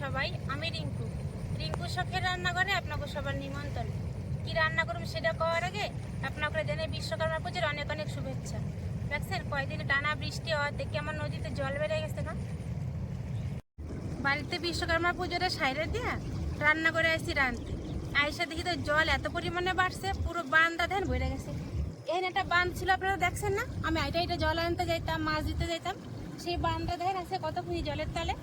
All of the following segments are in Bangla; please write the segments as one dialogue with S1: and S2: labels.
S1: সবাই, আমি রিঙ্কু। রিঙ্কু শখের রান্নাঘরে আপনাকে সবার নিমন্ত্রণ। কি রান্না করুন সেটা করার আগে আপনাকে জানাই বিশ্বকর্মা পুজোর অনেক অনেক শুভেচ্ছা। দেখছেন কয়দিন টানা বৃষ্টি হওয়াতে কেমন নদীতে জল বেড়ে গেছে না বাড়িতে বিশ্বকর্মা পুজোটা সাইরে দিয়া রান্না করে আসছি রাঁধতে। আইসা দেখি তো জল এত পরিমাণে বাড়ছে, পুরো বান্দা ধ্যান ভরে গেছে। এখানে একটা বাঁধ ছিল, আপনারা দেখছেন না? আমি আইটা আইটা জল আনতে যাইতাম, মাছ দিতে যাইতাম। সেই বাঁধটা দেখেন আছে কত খুঁজি জলের তলে?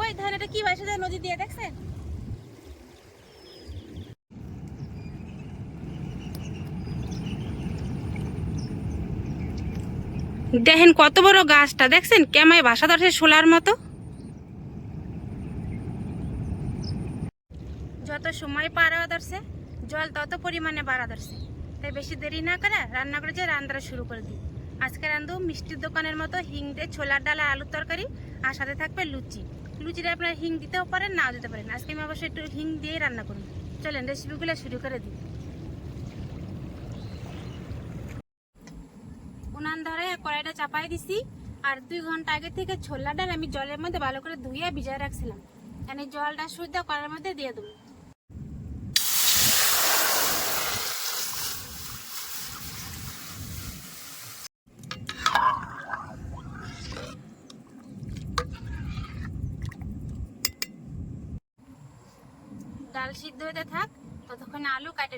S1: ওই ধান, এটা কি বাসে যায় নদী দিয়ে, দেখছেন? দেখেন কত বড় গাছটা, দেখছেন? কেমায় বাসা ধরছে শোলার মতো। যত সময় পারা ধরছে, জল তত পরিমাণে বাড়া ধরছে। তাই বেশি দেরি না করে রান্না করে যে রান্নাটা শুরু করে দিই। আজকে রান্ধু মিষ্টির দোকানের মতো হিং দিয়ে ছোলার ডালা আলুর তরকারি, আর সাথে থাকবে লুচি। লুচিটা আপনারা হিং দিতেও পারেন, নাও দিতে পারেন। আজকে আমি অবশ্যই একটু হিং দিয়েই রান্না করুন চলেন রেসিপিগুলো শুরু করে দিই। উনান ধরে কড়াইটা চাপাই দিছি, আর দুই ঘণ্টা আগে থেকে ছোলাটা আমি জলের মধ্যে ভালো করে ধুয়ে ভিজায় রাখছিলাম। এখানে জলটা শুদ্ধ কড়াইয়ের মধ্যে দিয়ে দেবো ডাল সিদ্ধ হতে থাক ততক্ষণ আলু কাটে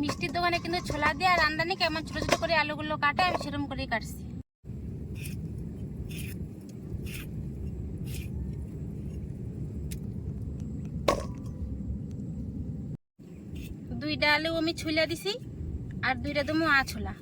S1: মিষ্টির দোকানে কিন্তু ছোলা দিয়ে আর রান্দানি কেমন? ছোট ছোট করে আলুগুলো কাটে, আমি সেরকম করেই কাটছি দুইটা আলু আমি ছুলে দিছি, আর দুইটা দমু আ ছোলা।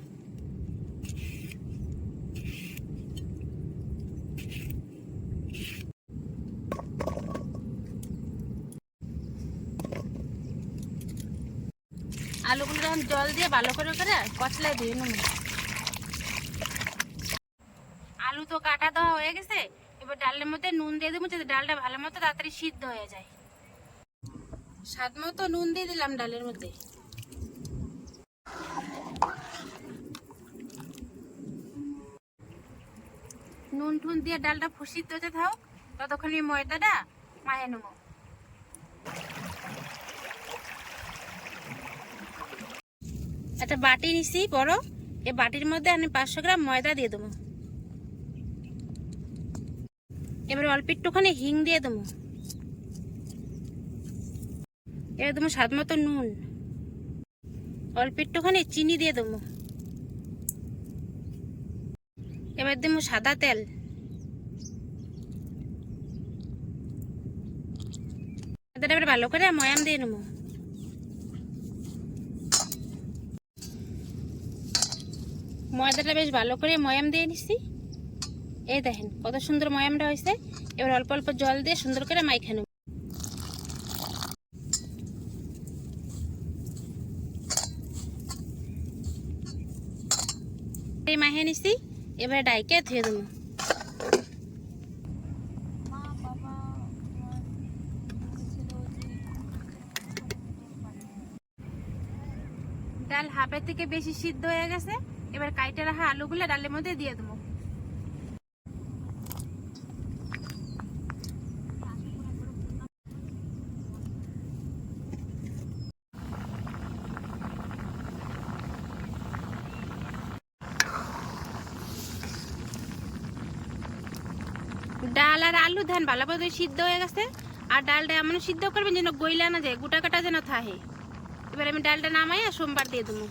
S1: আলুগুলো যখন জল দিয়ে ভালো করে করে কচলায় ধুয়ে নেব। আলু তো কাটা দেওয়া হয়ে গেছে, এবার ডালের মধ্যে নুন দিয়ে দেবো যাতে ডালটা ভালো মতো তাড়াতাড়ি সিদ্ধ হয়ে যায়। স্বাদ মতো নুন দিয়ে দিলাম ডালের মধ্যে। নুন টুন দিয়ে ডালটা ফুসিতে থাক ততক্ষণ এই ময়দাটা মায়ে নেব। একটা বাটি নিছি, বড়। এই বাটির মধ্যে আমি পাঁচশো গ্রাম ময়দা দিয়ে দেবো। এবার অল্প একটুখানি হিং দিয়ে দেবো। এবার দেবো স্বাদ মতো নুন। অল্প একটুখানি চিনি দিয়ে দেবো। এবার দেবো সাদা তেল। এবার ভালো করে ময়াম দিয়ে নেব। ময়দাটা বেশ ভালো করে ময়াম দিয়ে নিছি। এই দেখেন কত সুন্দর ময়ামটা হয়েছে। এবার অল্প অল্প জল দিয়ে সুন্দর করে মাইখা নেব। এই মাহে নিছি। এবার ডাইকে ধুয়ে দেবো। ডাল হাফের থেকে বেশি সিদ্ধ হয়ে গেছে। এবার কাইটে রাখা আলুগুলো ডালের মধ্যে দিয়ে দেবো। ডাল আর আলু ধান ভালোভাবে সিদ্ধ হয়ে গেছে। আর ডালটা এমন সিদ্ধ করবেন যেন গইলা না যায়, গোটা কাটা যেন থাহে এবার আমি ডালটা নামাই আর সোমবার দিয়ে দেবো।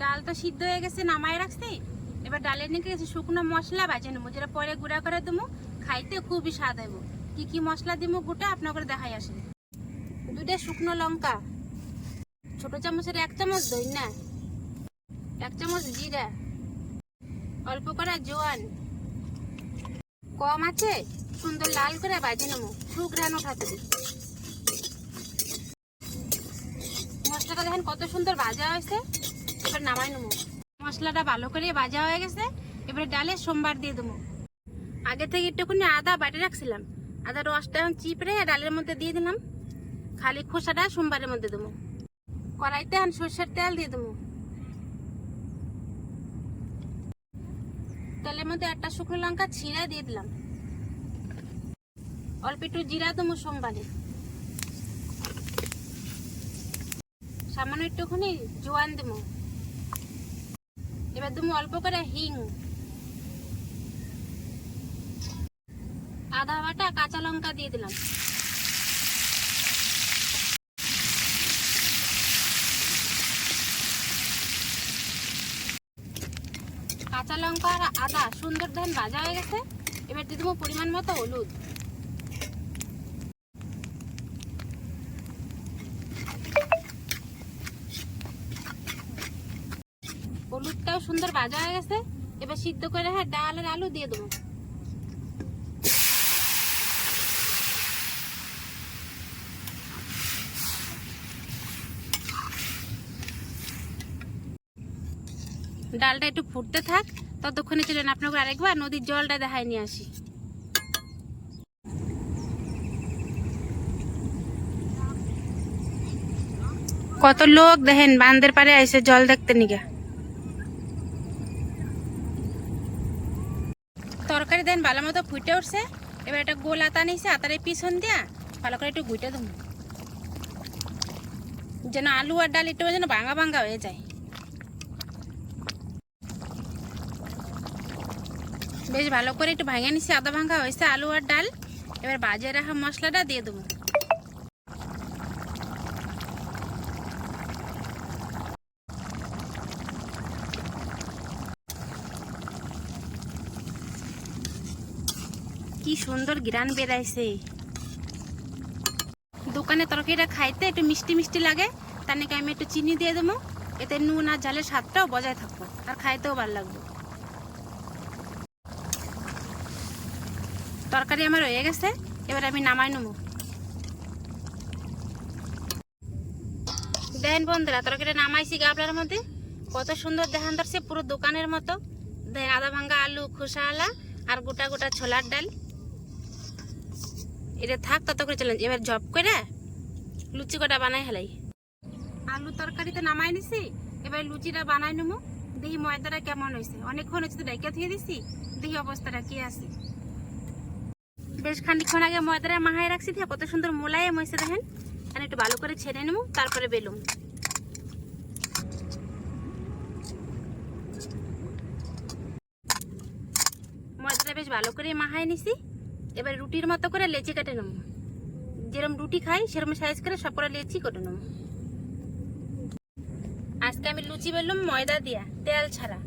S1: ডাল তো সিদ্ধ হয়ে গেছে, নামাই রাখছি। এবার ডালের নিকে গেছে শুকনো মশলা বাজে নেব, যেটা পরে গুঁড়া করে দেবো। খাইতে খুবই স্বাদ হইব। কি কি মশলা দিব গোটা আপনাকে দেখাই আসে দুটা শুকনো লঙ্কা। ছোট চামচের এক চামচ দই না এক চামচ জিরা। অল্প করা জোয়ান। কম আছে? সুন্দর লাল করে বাজে নেব। উঠাতে দিই মশলাটা দেখেন কত সুন্দর ভাজা হয়েছে। এবার নামাই নেব। মশলাটা ভালো করে ভাজা হয়ে গেছে। এবারে ডালে সোমবার দিয়ে দেবো। আগে থেকে একটুখানি আদা বাটে রাখছিলাম। আদা রসটা এখন চিপড়ে ডালের মধ্যে দিয়ে দিলাম। খালি খোসাটা সোমবারের মধ্যে দেবো। কড়াইতে এখন সর্ষের তেল দিয়ে দেবো। তেলের মধ্যে একটা শুকনো লঙ্কা ছিঁড়ে দিয়ে দিলাম। অল্প একটু জিরা দেবো সোমবারে। সামান্য একটুখানি জোয়ান দেবো। এবার তুমি অল্প করে হিং। আদা বাটা কাঁচা লঙ্কা দিয়ে দিলাম। কাঁচা লঙ্কা আর আদা সুন্দর ধান ভাজা হয়ে গেছে। এবার দিয়ে দেবো পরিমাণ মতো হলুদ। হলুদটাও সুন্দর ভাজা হয়ে গেছে। এবার সিদ্ধ করে হ্যাঁ ডাল আর আলু দিয়ে দেবো। ডালটা একটু ফুটতে থাক, ততক্ষণে চলেন আপনাকে আরেকবার নদীর জলটা দেখায় নিয়ে আসি। কত লোক দেখেন বান্দের পারে আইসে জল দেখতে নিগা। তরকারি দেন ভালো মতো ফুটে উঠছে, এবার একটা গোল আতা নিছে, আতারে পিছন দিয়া ভালো করে একটু গুইটে দেবো যেন আলু আর ডাল একটু যেন ভাঙা ভাঙা হয়ে যায়। বেশ ভালো করে একটু ভাঙে নিছি, আদা ভাঙা হয়েছে, আলু আর ডাল। এবার বাজে রাখা মশলাটা দিয়ে দেবো। কি সুন্দর গ্রান বেরাইছে দোকানে তরকারিটা খাইতে একটু মিষ্টি মিষ্টি লাগে, তার নাকি আমি একটু চিনি দিয়ে দেবো। এতে নুন আর ঝালের স্বাদটাও বজায় থাকব, আর খাইতেও ভালো লাগবে। তরকারি আমার হয়ে গেছে, এবার আমি নামাই নেব। দেখেন বন্ধুরা, তরকারিটা নামাইছি গাবলার মধ্যে। কত সুন্দর দেখান ধরছে পুরো দোকানের মতো। দেন আদা ভাঙ্গা, আলু, খোসা, আলা, আর গোটা গোটা ছোলার ডাল। এটা থাক, তত করে চলেন। এবার জব করে লুচি কটা বানাই হেলাই আলু তরকারিতে নামাই নিছি, এবার লুচিটা বানাই নেব। দেখি ময়দাটা কেমন হয়েছে। অনেকক্ষণ হচ্ছে তো ডাইকা থেকে দিছি, দেখি অবস্থাটা কি আছে। বেশ খানিকক্ষণ আগে ময়দাটা মাহাই রাখছি দিয়ে, কত সুন্দর মোলায়েম হয়েছে দেখেন। আর একটু ভালো করে ছেড়ে নেব তারপরে বেলুম ময়দাটা বেশ ভালো করে মাহাই নিছি, এবার রুটির মতো করে লেচি কেটে নেব। যেরকম রুটি খাই সেরকম সাইজ করে সব করে লেচি কেটে নেব। আজকে আমি লুচি বেললাম ময়দা দিয়া, তেল ছাড়া।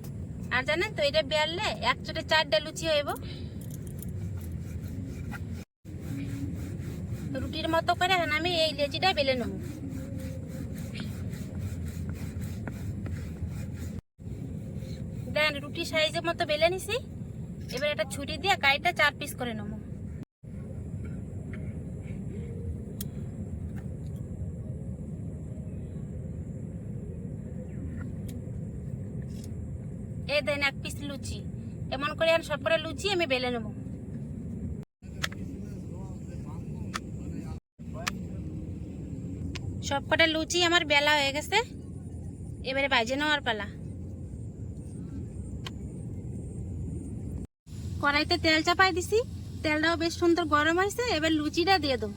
S1: আর জানেন তো, এটা বেললে এক চোটে চারটা লুচি হইব। রুটির মতো করে এখন আমি এই লেচিটা বেলে নেব। দেন, রুটি সাইজের মতো বেলে নিছি। এবার এটা ছুরি দিয়ে গাইটা চার পিস করে নেব। এই দেন, এক পিস লুচি। এমন করে সব করে লুচি আমি বেলে নেব। সব কটা লুচি আমার বেলা হয়ে গেছে। এবারে বাজে নেওয়ার পালা। কড়াইতে তেল চাপাই দিছি। তেলটাও বেশ সুন্দর গরম হয়েছে, এবার লুচিটা দিয়ে দেবো।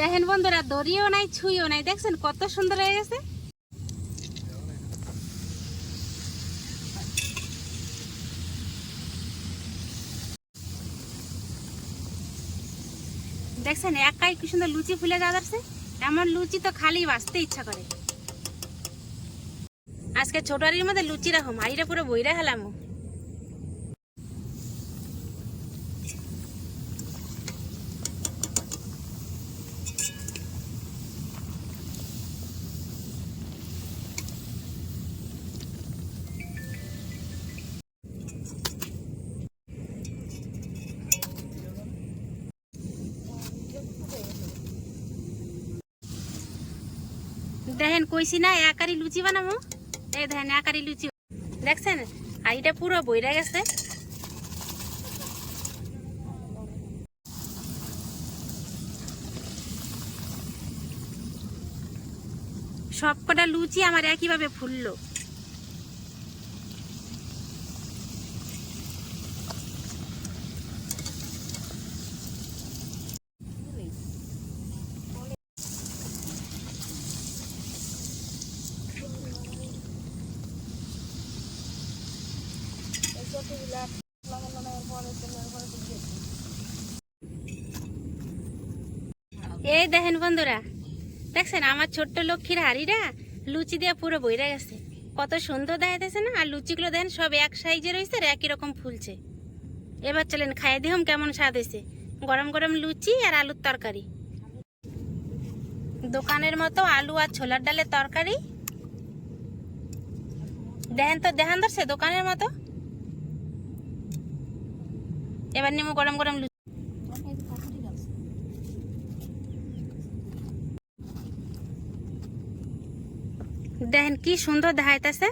S1: দেখেন বন্ধুরা, দড়িও নাই, ছুঁইও নাই, দেখছেন কত সুন্দর হয়ে গেছে? দেখছেন, একাই কি সুন্দর লুচি ফুলে যা যাচ্ছে এমন লুচি তো খালি বাঁচতে ইচ্ছা করে। আজকে ছোটারির মধ্যে লুচি রাখো, মাইরা পুরো বইরা হেলাম দেখেন, কইছি না একারি লুচি বানাবো এই দেখেন একারি লুচি। দেখছেন? আর এটা পুরো বইরা গেছে। সবকটা লুচি আমার একইভাবে ফুললো। এই দেখেন বন্ধুরা, দেখছেন আমার ছোট্ট লক্ষ্মীর হাড়িরা লুচি দিয়ে পুরো বইরা গেছে। কত সুন্দর দেখাইতেছে না? আর লুচিগুলো দেখেন সব এক সাইজে রয়েছে আর একই রকম ফুলছে। এবার চলেন খাইয়ে দিহম কেমন স্বাদ হয়েছে? গরম গরম লুচি আর আলুর তরকারি। দোকানের মতো আলু আর ছোলার ডালের তরকারি। দেখেন তো, দেখান ধরছে দোকানের মতো। এবার নেব গরম গরম লুচি। দেখেন কি সুন্দর দেখাইতেছে।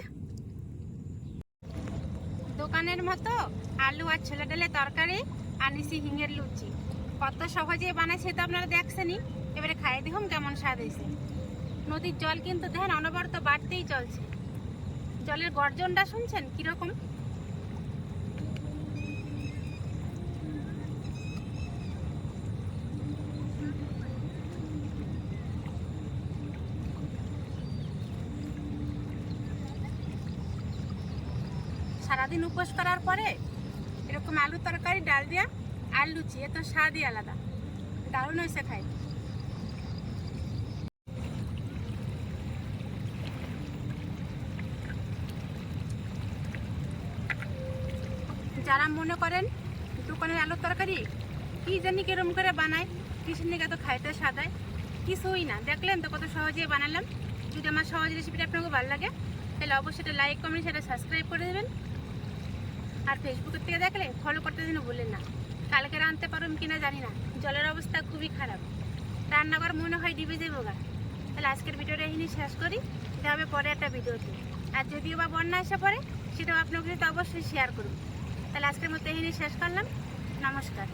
S1: দোকানের মতো আলু আর ছোলা ডালের তরকারি আর নিচে হিঙের লুচি। কত সহজে বানাইছে তো আপনারা দেখছেনই। এবারে খাই দেখুন কেমন স্বাদ হয়েছে। নদীর জল কিন্তু দেখেন অনবরত বাড়তেই চলছে। জলের গর্জনটা শুনছেন কীরকম? সারাদিন উপোস করার পরে এরকম আলু তরকারি, ডাল দিয়া আর লুচি। এত স্বাদই আলাদা। দারুণ হয়েছে খাই। যারা মনে করেন দোকানের আলুর তরকারি কি জানি কিরম করে বানায়, কিসের নিকে তো খাইতে সাদায় কিছুই না। দেখলেন তো কত সহজে বানালাম। যদি আমার সহজ রেসিপিটা আপনাকে ভালো লাগে, তাহলে অবশ্যই লাইক কমেন্ট সেটা সাবস্ক্রাইব করে দেবেন। আর ফেসবুকের থেকে দেখলে ফলো করতে যেন বলেন না। কালকে রাঁধতে কি কিনা জানি না। জলের অবস্থা খুবই খারাপ। রান্নাঘর মনে হয় ডিবে যাব গা। তাহলে আজকের ভিডিওটা এখানে শেষ করি। এটা হবে পরে একটা ভিডিওতে। আর যদিও বা বন্যা এসে পড়ে, সেটাও আপনাকে তো অবশ্যই শেয়ার করুন তাহলে আজকের মতো এখানে শেষ করলাম। নমস্কার।